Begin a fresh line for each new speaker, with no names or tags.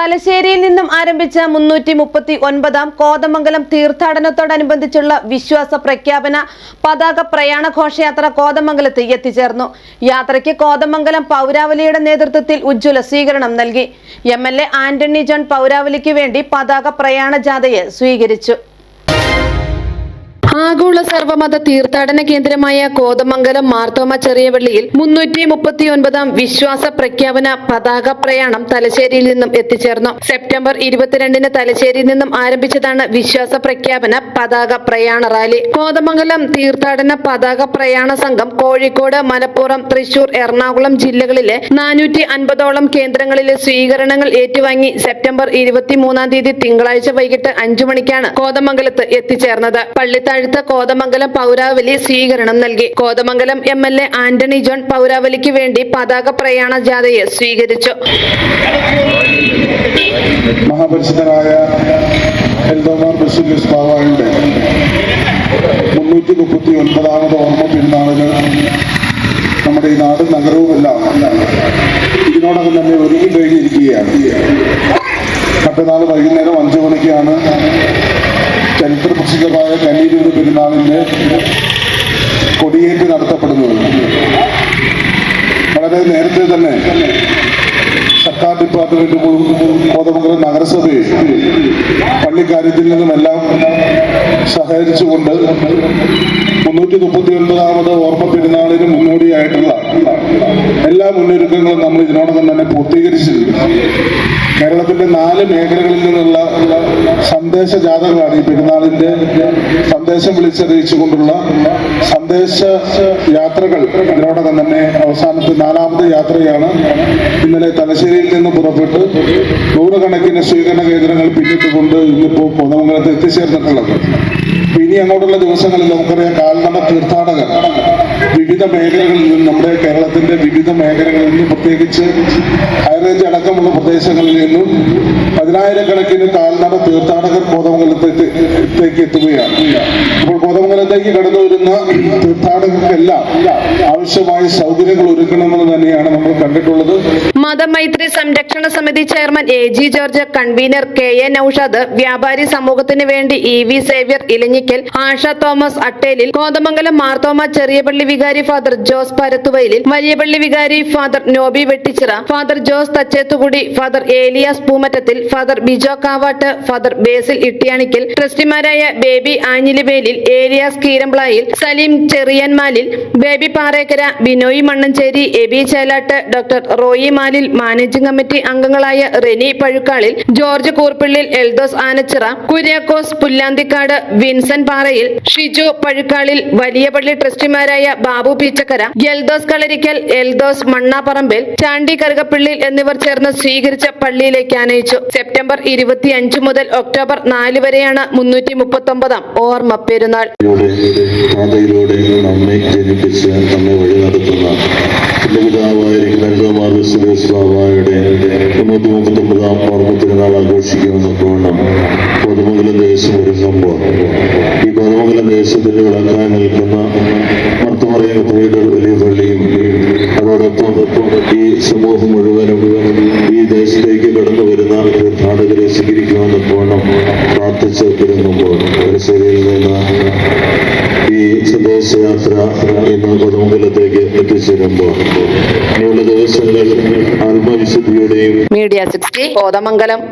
തലശ്ശേരിയിൽ നിന്നും ആരംഭിച്ച മുന്നൂറ്റി മുപ്പത്തി ഒൻപതാം കോതമംഗലം തീർത്ഥാടനത്തോടനുബന്ധിച്ചുള്ള വിശ്വാസ പ്രഖ്യാപന പതാക പ്രയാണ ഘോഷയാത്ര കോതമംഗലത്ത് എത്തിച്ചേർന്നു. യാത്രയ്ക്ക് കോതമംഗലം പൗരാവലിയുടെ നേതൃത്വത്തിൽ ഉജ്ജ്വല സ്വീകരണം നൽകി. എം ആന്റണി ജോൺ പൗരാവലിക്ക് വേണ്ടി പതാക പ്രയാണ ജാഥയെ സ്വീകരിച്ചു. ആഗോള സർവമത തീർത്ഥാടന കേന്ദ്രമായ കോതമംഗലം മാർത്തോമ ചെറിയവള്ളിയിൽ മുന്നൂറ്റി മുപ്പത്തി ഒൻപതാം വിശ്വാസ പ്രഖ്യാപന പതാക പ്രയാണം തലശ്ശേരിയിൽ നിന്നും എത്തിച്ചേർന്നു. സെപ്റ്റംബർ ഇരുപത്തിരണ്ടിന് തലശ്ശേരിയിൽ നിന്നും ആരംഭിച്ചതാണ് വിശ്വാസ പ്രഖ്യാപന പതാക പ്രയാണ റാലി. കോതമംഗലം തീർത്ഥാടന പതാക പ്രയാണ സംഘം കോഴിക്കോട് മലപ്പുറം തൃശൂർ എറണാകുളം ജില്ലകളിലെ നാനൂറ്റി അൻപതോളം കേന്ദ്രങ്ങളിലെ സ്വീകരണങ്ങൾ ഏറ്റുവാങ്ങി സെപ്റ്റംബർ ഇരുപത്തിമൂന്നാം തീയതി തിങ്കളാഴ്ച വൈകിട്ട് അഞ്ചു മണിക്കാണ് കോതമംഗലത്ത് എത്തിച്ചേർന്നത്. പള്ളിത്താഴത്ത് കോതമംഗലം പൗരാവലി സ്വീകരണം നൽകി. Kothamangalam M L A Antony John പൗരാവലിക്ക് വേണ്ടി പതാക പ്രയാണ ജാഥയെ സ്വീകരിച്ചു.
മഹാപരിശുദ്ധനായ എൽദോമാർ ബസുലിസ് ബാബായുടെ മുന്നൂറ്റി മുപ്പത്തി ഒൻപതാമത് ഓർമ്മ പെരുന്നാളിന് നമ്മുടെ ഈ നാടും നഗരവുമെല്ലാം ഇതിനോടകം തന്നെ ഒരുങ്ങി കഴിഞ്ഞിരിക്കുകയാണ്. മറ്റന്നാൾ വൈകുന്നേരം അഞ്ചു മണിക്കാണ് ചരിത്ര പ്രസിദ്ധമായ കന്നീരൂര് പെരുന്നാളിന്റെ കൊടിയേറ്റ് നടത്തപ്പെടുന്നത്. വളരെ നേരത്തെ തന്നെ സർക്കാർ ഡിപ്പാർട്ട്മെന്റ് കോതമംഗലം നഗരസഭയിൽ പള്ളിക്കാര്യത്തിൽ നിന്നുമെല്ലാം സഹകരിച്ചുകൊണ്ട് മുന്നൂറ്റി മുപ്പത്തി ഒൻപതാമത് ഓർമ്മ പെരുന്നാളിന് മുന്നോടിയായിട്ടുള്ള എല്ലാ മുന്നൊരുക്കങ്ങളും നമ്മൾ ഇതിനോടകം തന്നെ പൂർത്തീകരിച്ചിട്ടുണ്ട്. കേരളത്തിന്റെ നാല് മേഖലകളിൽ നിന്നുള്ള സന്ദേശ ജാഥകളാണ് ഈ പെരുന്നാളിന്റെ സന്ദേശം വിളിച്ചറിയിച്ചുകൊണ്ടുള്ള സന്ദേശ യാത്രകൾ ഇതിനോടകം തന്നെ അവസാനത്തെ നാലാമത്തെ യാത്രയാണ്. ഇന്നലെ തലശ്ശേരിയിൽ നിന്ന് പുറപ്പെട്ട് നൂറുകണക്കിന് സ്വീകരണ കേന്ദ്രങ്ങൾ പിന്നിട്ടുകൊണ്ട് ഇന്നിപ്പോൾ പൊതുമംഗലത്ത് എത്തിച്ചേർന്നിട്ടുള്ളത്. ഇനി അങ്ങോട്ടുള്ള ദിവസങ്ങളിൽ നമുക്കറിയാം കാൽനട തീർത്ഥാടകർ വിവിധ മേഖലകളിൽ നിന്ന് നമ്മുടെ കേരളത്തിന്റെ വിവിധ മേഖലകളിൽ നിന്നും പ്രത്യേകിച്ച് ഹൈറേഞ്ച് അടക്കമുള്ള പ്രദേശങ്ങളിൽ നിന്നും പതിനായിരക്കണക്കിന് കാൽനട തീർത്ഥാടകർ കോതമംഗലത്തേക്ക് എത്തുകയാണ്. അപ്പോൾ കോതമംഗലത്തേക്ക് കടന്നു വരുന്ന തീർത്ഥാടകർക്കെല്ലാം ആവശ്യമായ സൗകര്യങ്ങൾ ഒരുക്കണമെന്ന് തന്നെയാണ് നമ്മൾ കണ്ടിട്ടുള്ളത്.
മതമൈത്രി സംരക്ഷണ സമിതി chairman A G George convener K A Naushad വ്യാപാരി സമൂഹത്തിന് വേണ്ടി ഇ വി സേവ്യർ ഇലഞ്ഞിക്കൽ ആഷ തോമസ് അട്ടേലിൽ കോതമംഗലം മാർത്തോമ ചെറിയപള്ളി വികാരി ഫാദർ ജോസ് പരത്തുവയലിൽ വലിയപള്ളി വികാരി father Noby Vettichira father Jose Thachethukudy father Elias Poomattathil father Bijo Kavattu father Basil Ittiyanikkal ട്രസ്റ്റിമാരായ Baby Anjilivelil Elias Keeramplayil Saleem Cheriyanmalil Baby Parekkara Binoy Mannancheri Eby Chelattu doctor Roy Malil managing committee അംഗങ്ങളായ റെനി പഴുക്കാളിൽ ജോർജ് കൂർപ്പിള്ളിൽ എൽദോസ് ആനച്ചിറ കുര്യാക്കോസ് പുല്ലാന്തിക്കാട് വിൻസൻ പാറയിൽ ഷിജു പഴുക്കാളിൽ വലിയപള്ളി ട്രസ്റ്റിമാരായ ബാബു പീച്ചക്കര എൽദോസ് കളരിക്കൽ എൽദോസ് മണ്ണാപ്പറമ്പിൽ ചാണ്ടി കറുകപ്പിള്ളിൽ എന്നിവർ ചേർന്ന് സ്വീകരിച്ച പള്ളിയിലേക്ക് ആനയിച്ചു. September ഇരുപത്തിയഞ്ച് മുതൽ October നാല് വരെയാണ് മുന്നൂറ്റി മുപ്പത്തി ഒമ്പതാം ഓർമ്മ പെരുന്നാൾ
നമ്മെ ജനിപ്പിച്ച് നമ്മെ വഴി നടത്തുന്ന ഒമ്പതാം ഓർമ്മ തിരുനാൾ ആഘോഷിക്കുമെന്ന് വേണം കോതമംഗലം ദേശം ഒരുങ്ങുമ്പോൾ ഈ കോതമംഗലം ദേശത്തിന്റെ വിളക്കാൻ നിൽക്കുന്ന മർത്തുമറിയ കത്തീഡ്രൽ വലിയ പള്ളിയും അതോടൊപ്പം ഈ സമൂഹം മുഴുവനും ഈ ദേശത്തേക്ക് കടന്നു വരുന്ന തീർത്ഥാടകരെ സ്വീകരിക്കുമെന്ന് പോണം പ്രാർത്ഥിച്ച് തിരുന്നുമ്പോൾ പരിശീലയിൽ നിന്ന് ഈ സന്ദേശയാത്ര ഇന്ന് കൊടുമംഗലത്തേക്ക് എത്തിച്ചേരുമ്പോൾ ഇനിയുള്ള ദിവസങ്ങൾ ആത്മവിശുദ്ധിയുടെയും
മീഡിയ സിക്സ്റ്റി കോതമംഗലം.